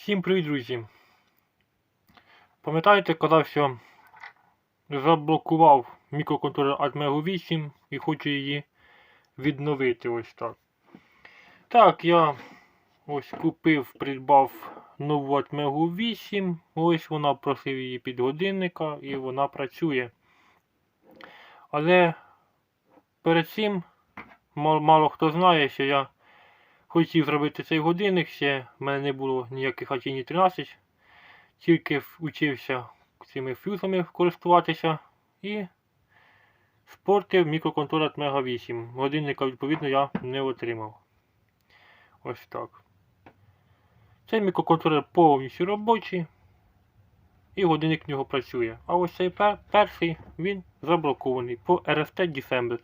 Всім привіт, друзі! Пам'ятаєте, казав, що заблокував мікроконтролер Atmego 8 і хочу її відновити ось так. Так, я ось купив, придбав нову Atmego 8. Ось вона просив її під годинника і вона працює. Але перед цим мало, мало хто знає, що я хотів зробити цей годинник, ще в мене не було ніяких Атіні 13, тільки вчився цими фюзами користуватися і спортив мікроконтролер Mega 8. Годинника, відповідно, я не отримав. Ось так. Цей мікроконтролер повністю робочий. І годинник в нього працює. А ось цей пер перший він заблокований по RST December.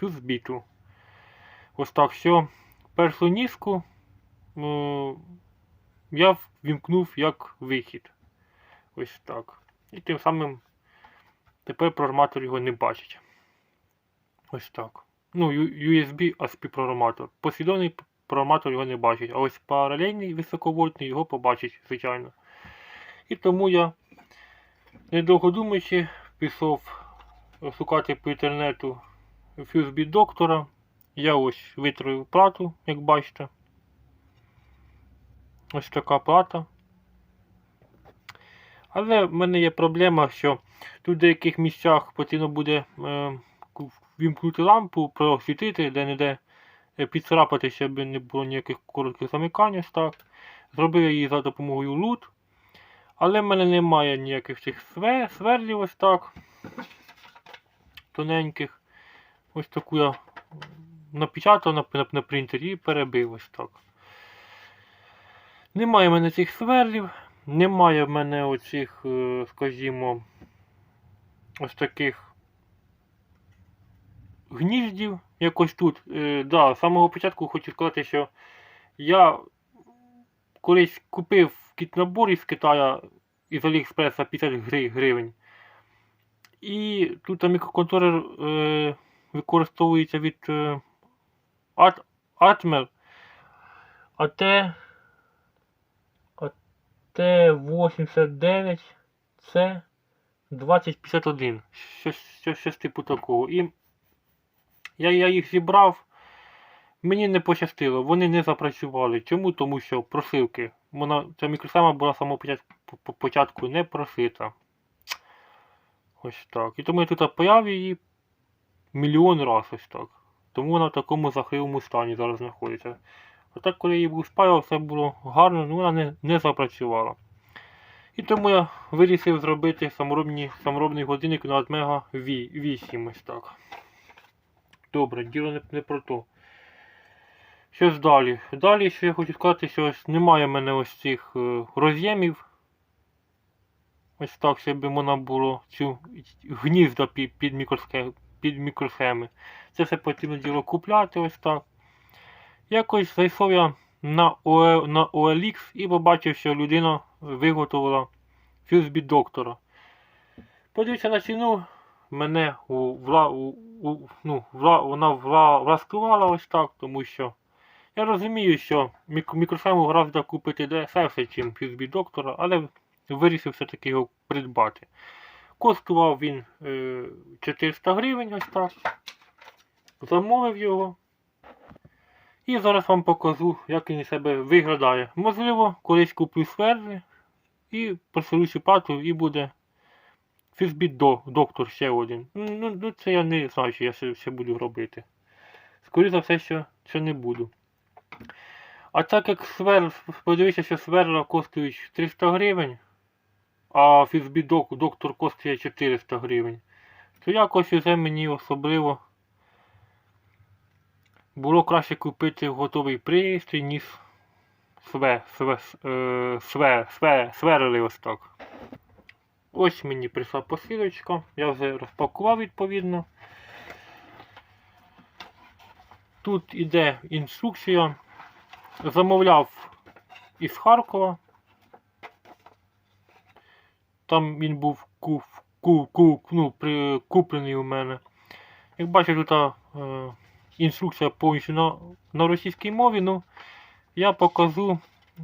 Fuse біту. Ось так все першу ніжку е, я ввімкнув як вихід. Ось так. І тим самим тепер програматор його не бачить. Ось так. Ну, USB ASP програматор. Послідовний програматор його не бачить, а ось паралельний високовольтний його побачить, звичайно. І тому я, недовго думаючи, пішов шукати по інтернету FuseBit доктора. Я ось витравив плату, як бачите. Ось така плата. Але в мене є проблема, що тут в деяких місцях потрібно буде е, вімкнути лампу, просвітити, де-не-де е, підцарапати, щоб не було ніяких коротких замикань. так. Зробив я її за допомогою лут. Але в мене немає ніяких цих сверлів ось так. Тоненьких. Ось таку я напечатав на, на, на принтері і перебив ось так. Немає в мене цих сверлів, немає в мене оцих, е, скажімо, ось таких гніздів якось тут. Е, да, з самого початку хочу сказати, що я колись купив кіт-набор із Китая із Аліекспреса 50 гривень. І тут мікроконтролер е, використовується від е, At, Atmel АТ АТ-89 це 2051. Щось, щось, типу такого. І я, я їх зібрав. Мені не пощастило, вони не запрацювали. Чому? Тому що прошивки. Вона, ця мікросхема була самого початку, початку не прошита. Ось так. І тому я тут появ її мільйон раз ось так. Тому вона в такому захливому стані зараз знаходиться. Отак, коли я її був спаював, все було гарно, але вона не, не запрацювала. І тому я вирішив зробити саморобні, саморобний годинник на Atmega 8 ось так. Добре, діло не, не про то. Щось далі. Далі, що я хочу сказати, що ось немає в мене ось цих е, роз'ємів. Ось так, щоб можна було цю гнізда під, під, мікросхеми, під мікросхеми. Це все потрібно діло купляти ось так. Якось зайшов я на на OLX і побачив, що людина виготовила фюзбіт доктора. Подивився на ціну, мене у, вла, у, у, ну, вла, вона вла, власкувала ось так, тому що я розумію, що мік, мікросхему гораздо купити дешевше, ніж фюзбіт доктора, але вирішив все-таки його придбати. Коштував він е, 400 гривень ось так. Замовив його. І зараз вам покажу, як він себе виглядає. Можливо, колись куплю сверли і просилю пату і буде фізбіт доктор ще один. Ну, ну це я не знаю, що я ще, ще буду робити. Скоріше за все, що, що не буду. А так як сверл, подивіться, що сверла коштують 300 гривень, а фізбіт доктор коштує 400 гривень, то якось вже мені особливо було краще купити готовий пристрій, ніж све, све, е, све, све, сверли ось так. Ось мені прийшла посилочка, я вже розпакував відповідно. Тут іде інструкція. Замовляв із Харкова. Там він був куп, куп, куп, ну, при, куплений у мене. Як бачите, тут е, інструкція повністю на, на російській мові, ну я покажу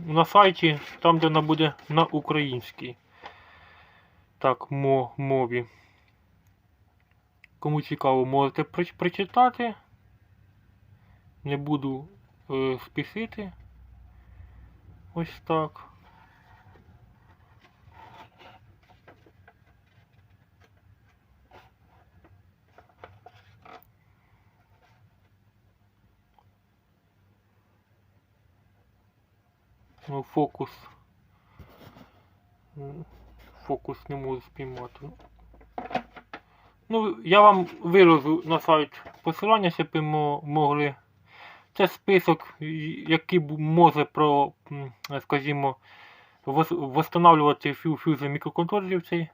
на сайті, там де вона буде на українській. Так, мо, мові. Кому цікаво, можете проч- прочитати. Не буду е, спішити. Ось так. Фокус. Фокус не можу спіймати. Ну, я вам виложу на сайт посилання, щоб ви могли. Це список, який може про, скажімо, фю- фюзи мікроконтролерів цей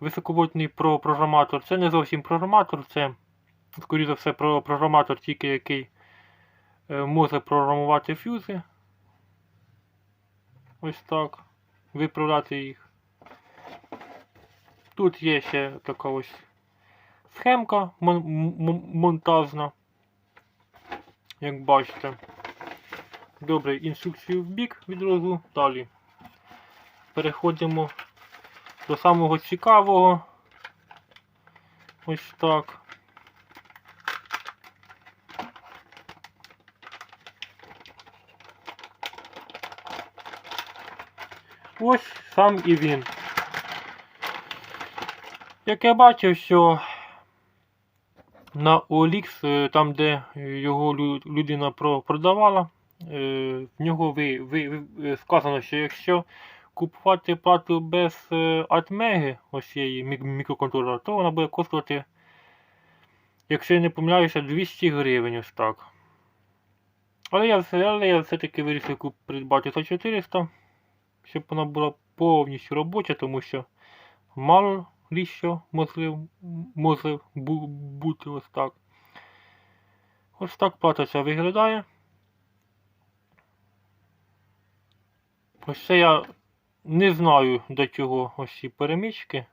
високовольтний програматор. Це не зовсім програматор, це, скоріше за все, програматор, тільки який е, може програмувати фюзи. Ось так. Виправляти їх. Тут є ще така ось схемка мон- монтажна. Як бачите. Добре, інструкцію в бік відразу. Далі. Переходимо до самого цікавого. Ось так. Ось сам і він. Як я бачив, що на OLX, е, там де його людина продавала, е, в нього ви, ви, е, сказано, що якщо купувати плату без атмеги, ось цієї мікроконтролера, то вона буде коштувати, якщо я не помиляюся, 200 гривень ось так. Але я, але я все-таки вирішив придбати за 400 щоб вона була повністю робоча, тому що мало лі що може бути ось так. Ось так плата ця виглядає. Ось це я не знаю до чого ось ці перемічки.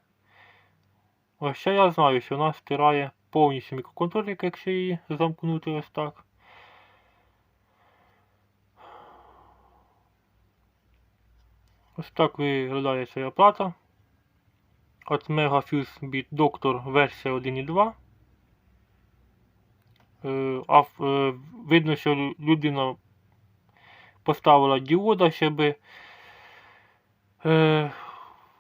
Ось це я знаю, що вона стирає повністю мікроконтролер, якщо її замкнути ось так. Ось так виглядає ця плата. От Megafuse Beat Doctor версія 1.2. Е, А е, видно, що людина поставила діода, щоб е,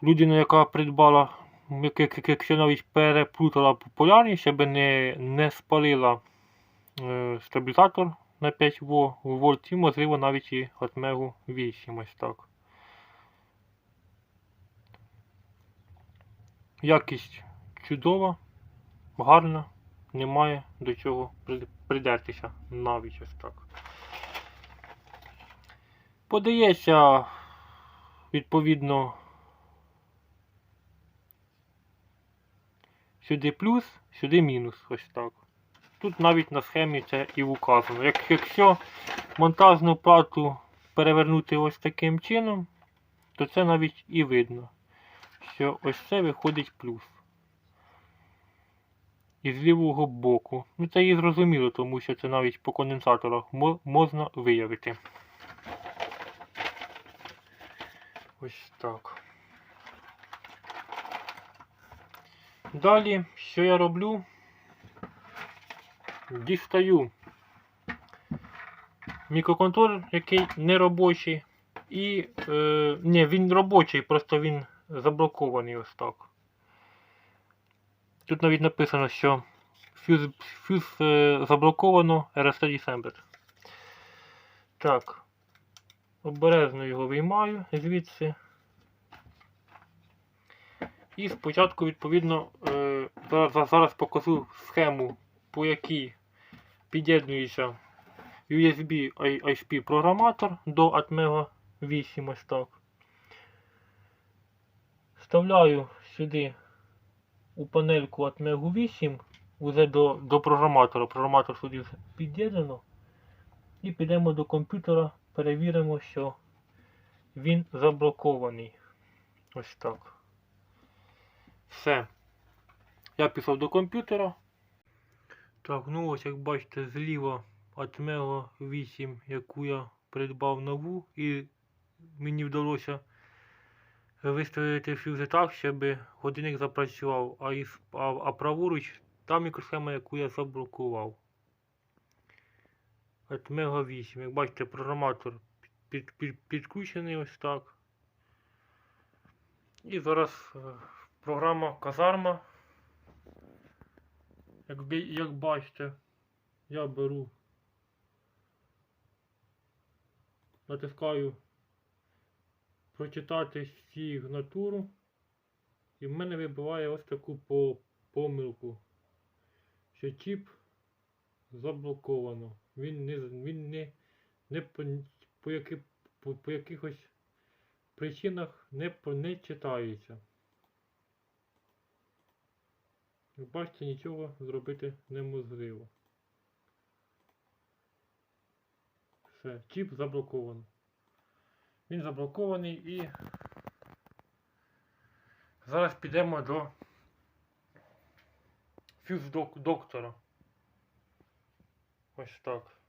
людина, яка придбала, як- як- якщо навіть переплутала полярність, щоб не, не спалила стабілізатор на 5 во- вольт і можливо навіть і от Мегу 8 ось так. Якість чудова, гарна, немає до чого придертися навіть ось так. Подається відповідно сюди плюс, сюди мінус, ось так. Тут навіть на схемі це і указано. Як, якщо монтажну плату перевернути ось таким чином, то це навіть і видно що ось це виходить плюс. І з лівого боку. Ну це і зрозуміло, тому що це навіть по конденсаторах можна виявити. Ось так. Далі, що я роблю? Дістаю мікроконтролер, який не робочий. І е, ні, він робочий, просто він заблокований ось так. Тут навіть написано, що фюз, фюз е, заблоковано RST December. Так. Обережно його виймаю звідси. І спочатку, відповідно, е, зараз, зараз покажу схему, по якій під'єднується USB ISP програматор до Atmega 8 ось так. Вставляю сюди у панельку Atmega 8 уже до, до програматора. Програматор сюди вже під'єднано. І підемо до комп'ютера, перевіримо, що він заблокований. Ось так. Все. Я пішов до комп'ютера. Так, ну ось як бачите, зліва Atmega 8, яку я придбав нову і мені вдалося виставити фюзи так, щоб годинник запрацював, а, із, а, а праворуч та мікросхема, яку я заблокував. От Мега 8. Як бачите, програматор під, під, підключений ось так. І зараз е, програма Казарма. Як, як бачите, я беру, натискаю прочитати сигнатуру. І в мене вибиває ось таку по, помилку, що чіп заблоковано. Він не, він не, не по, по, які, по, по якихось причинах не, не читається. Бачите, нічого зробити неможливо. Все, чіп заблоковано. Він заблокований і зараз підемо до фюз доктора. Ось так.